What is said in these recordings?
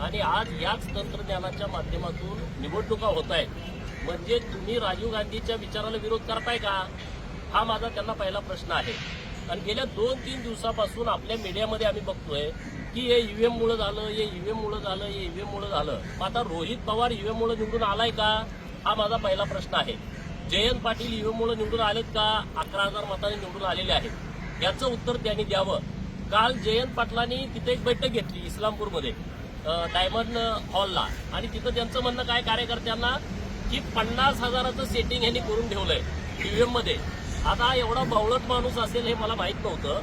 आणि आज याच तंत्रज्ञानाच्या माध्यमातून निवडणुका होत आहेत. म्हणजे तुम्ही राजीव गांधीच्या विचाराला विरोध करताय का? हा माझा त्यांना पहिला प्रश्न आहे. आणि गेल्या दोन तीन दिवसापासून आपल्या मीडियामध्ये आम्ही बघतोय की हे ईव्हीएम मुळं झालं हे ईव्हीएम मुळं झालं हे ईव्हीएम मुळे झालं. मग आता रोहित पवार ईव्हीएम मुळे निवडून आलाय का? हा माझा पहिला प्रश्न आहे. जयंत पाटील ईव्हीएम मुळे निवडून आलेत का? अकरा हजार मतांनी निवडून आलेले आहेत. याचं उत्तर त्यांनी द्यावं. काल जयंत पाटलांनी तिथे एक बैठक घेतली इस्लामपूरमध्ये. डायमंड हॉलला आणि तिथं त्यांचं म्हणणं काय कार्यकर्त्यांना की पन्नास हजाराचं सेटिंग यांनी करून ठेवलंय ईव्हीएममध्ये. आता एवढा बावळट माणूस असेल हे मला माहीत नव्हतं.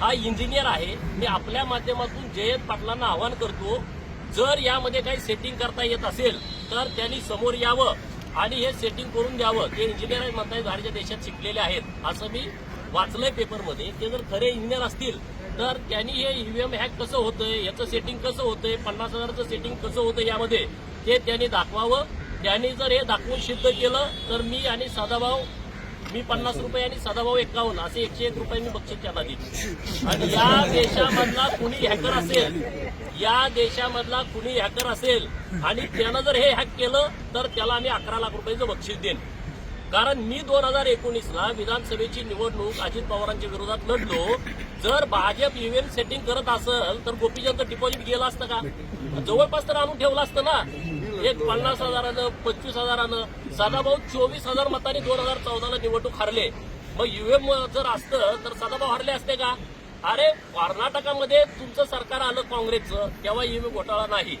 हा इंजिनियर आहे. मी आपल्या माध्यमातून जयंत पाटलांना आवाहन करतो जर यामध्ये काही सेटिंग करता येत असेल तर त्यांनी समोर यावं आणि हे सेटिंग करून द्यावं ते इंजिनियर म्हणताय बाहेरच्या देशात शिकलेले आहेत. असं मी वाचलंय पेपरमध्ये ते जर खरे इंजिनियर असतील तर त्यांनी हे ईव्हीएम हॅक कसं होतंय याचं सेटिंग कसं होतंय पन्नास हजाराचं सेटिंग कसं होतं यामध्ये ते त्यांनी दाखवावं. त्यांनी जर हे दाखवून सिद्ध केलं तर मी आणि सदाभाऊ मी पन्नास रुपये आणि सदाभाऊ एकावन्न असे एकशे एक रुपये मी बक्षीस त्यांना देईन आणि या देशामधला कुणी हॅकर असेल या देशामधला कुणी हॅकर असेल आणि त्यानं जर हे हॅक केलं तर त्याला आम्ही अकरा लाख रुपयाचं बक्षीस देईन. कारण मी दोन हजार एकोणीसला विधानसभेची निवडणूक अजित पवारांच्या विरोधात लढलो. जर भाजप ईव्हीएम सेटिंग करत असेल तर गोपीचंद डिपॉझिट गेलं असतं का? जवळपास तर आणून ठेवलं असतं ना. एक पन्नास हजारानं पंचवीस हजारानं. सदाभाऊ चोवीस हजार मतांनी दोन हजार चौदाला निवडणूक हारले. मग ईव्हीएम जर असतं तर सदाभाऊ हरले असते का? अरे कर्नाटकामध्ये तुमचं सरकार आलं काँग्रेसचं तेव्हा ईव्हीएम घोटाळा नाही.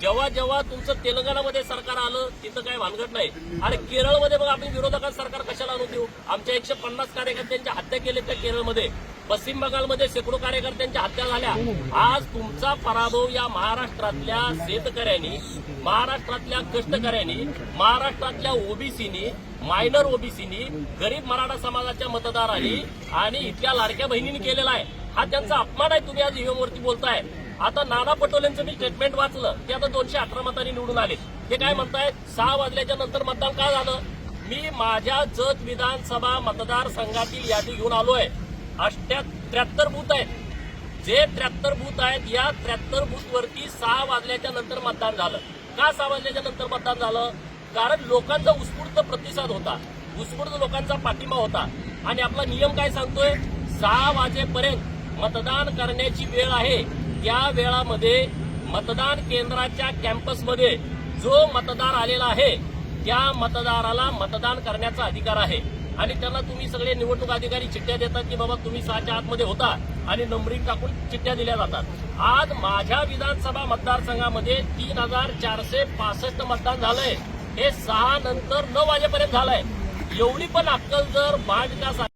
जेव्हा जेव्हा तुमचं तेलंगणामध्ये सरकार आलं तिथं काय भानगड नाही. आणि केरळमध्ये मग आम्ही विरोधकांचं सरकार कशाला आणून देऊ? आमच्या एकशे पन्नास कार्यकर्त्यांच्या हत्या केल्या त्या केरळमध्ये. पश्चिम बंगालमध्ये शेकडो कार्यकर्त्यांच्या हत्या झाल्या. आज तुमचा पराभव या महाराष्ट्रातल्या शेतकऱ्यांनी महाराष्ट्रातल्या कष्टकऱ्यांनी महाराष्ट्रातल्या ओबीसीनी मायनर ओबीसीनी गरीब मराठा समाजाच्या मतदारांनी आणि इथल्या लाडक्या बहिणींनी केलेला आहे. हा त्यांचा अपमान आहे तुम्ही आज ईव्हीएम वरती बोलताय. आता नाना पटोलेंचं मी स्टेटमेंट वाचलं. ते आता दोनशे अठरा मतांनी निवडून आले ते काय म्हणतायत? सहा वाजल्याच्या नंतर मतदान का झालं? मी माझ्या जत विधानसभा मतदारसंघातील यादी घेऊन आलोय. अष्ट्या त्र्याहत्तर बूथ आहेत. जे त्र्याहत्तर बूथ आहेत या त्र्याहत्तर बूथवरती सहा वाजल्याच्या नंतर मतदान झालं. का सहा वाजल्याच्या नंतर मतदान झालं? कारण लोकांचा उत्स्फूर्त प्रतिसाद होता. उत्स्फूर्त लोकांचा पाठिंबा होता. आणि आपला नियम काय सांगतोय? सहा वाजेपर्यंत मतदान करण्याची वेळ आहे. त्या वेळामध्ये मतदान केंद्राच्या कॅम्पसमध्ये जो मतदार आलेला आहे त्या मतदाराला मतदान करण्याचा अधिकार आहे. आणि त्यांना तुम्ही सगळे निवडणूक अधिकारी चिठ्ठ्या देतात की बाबा तुम्ही सहाच्या आतमध्ये होता आणि नंबरिंग टाकून चिठ्ठ्या दिल्या जातात. आज माझ्या विधानसभा मतदारसंघामध्ये तीन हजार चारशे पासष्ट मतदान झालंय. हे सहा नंतर नऊ वाजेपर्यंत झालंय. एवढी पण अक्कल जर महाविकास